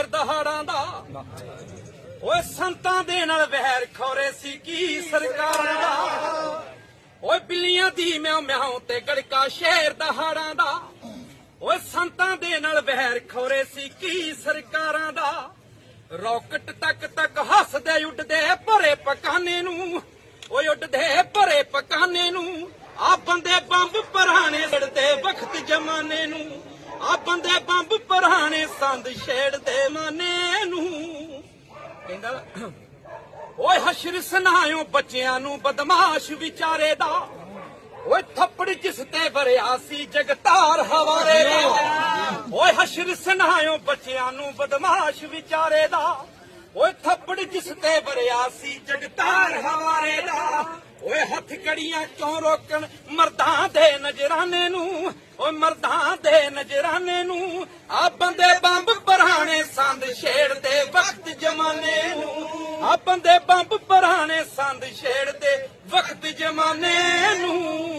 ਸ਼ੇਰ ਦਹਾੜਾਂ ਦਾ। ਓਏ ਸੰਤਾਂ ਦੇ ਨਾਲ ਵਹਿਰ ਖੋਰੇ ਸੀ ਕੀ ਸਰਕਾਰਾਂ ਦਾ। ਓਏ ਬਿੱਲੀਆਂ ਦੀ ਮਿਆਉ ਮਿਆਉ ਤੇ ਗੜਕਾ ਸ਼ੇਰ ਦਹਾੜਾਂ ਦਾ। ਓਏ ਸੰਤਾਂ ਦੇ ਨਾਲ ਵਹਿਰ ਖੋਰੇ ਸੀ ਕੀ ਸਰਕਾਰਾਂ ਦਾ। ਰੌਕਟ ਤੱਕ ਤੱਕ ਹੱਸਦੇ ਉੱਡਦੇ ਭਰੇ ਪਕਾਨੇ ਨੂੰ। ਓਏ ਉੱਡਦੇ ਭਰੇ ਪਕਾਨੇ ਨੂੰ। ਆ ਬੰਦੇ ਬੰਬ ਪਰਾਣੇ ਲੜਦੇ ਵਕਤ ਜਮਾਨੇ ਨੂੰ। ਆ ਬੰਦੇ ਬੰਬ ਪਰਾਣੇ ਸੰਦ ਛੇੜਦੇ ਮਾਨੇ ਨੂੰ। ਕਹਿੰਦਾ, ਓਏ ਹਸ਼ਰ ਸੁਨਾਇਓ ਬੱਚਿਆਂ ਨੂੰ ਬਦਮਾਸ਼ ਵਿਚਾਰੇ ਦਾ। ਓਏ ਥੱਪੜ ਜਿਸ ਤੇ ਭਰਿਆ ਸੀ ਜਗਤਾਰ ਹਵਾਰੇ ਦਾ। ਓਏ ਹਸ਼ਰ ਸੁਨਾਇਓ ਬੱਚਿਆਂ ਨੂੰ ਬਦਮਾਸ਼ ਵਿਚਾਰੇ ਦਾ। ਓਏ ਥੱਪੜ ਜਿਸ ਤੇ ਵਰਿਆ ਸੀ ਜਗਤਾਰ ਹਵਾਰੇ ਦਾ। ਓਏ ਹੱਥ ਕੜੀਆਂ ਕਿਉਂ ਰੋਕਣ ਮਰਦਾਂ ਦੇ ਨਜਰਾਨੇ ਨੂੰ। ਓਏ ਮਰਦਾਂ ਦੇ ਨਜਰਾਨੇ ਨੂੰ। ਆ ਬੰਦੇ ਵਕਤ ਜਮਾਨੇ ਨੂੰ। ਆ ਬੰਦੇ ਬੰਬ ਪਰਾਣੇ ਸੰਦ ਛੇੜਦੇ ਵਕਤ ਜਮਾਨੇ ਨੂੰ।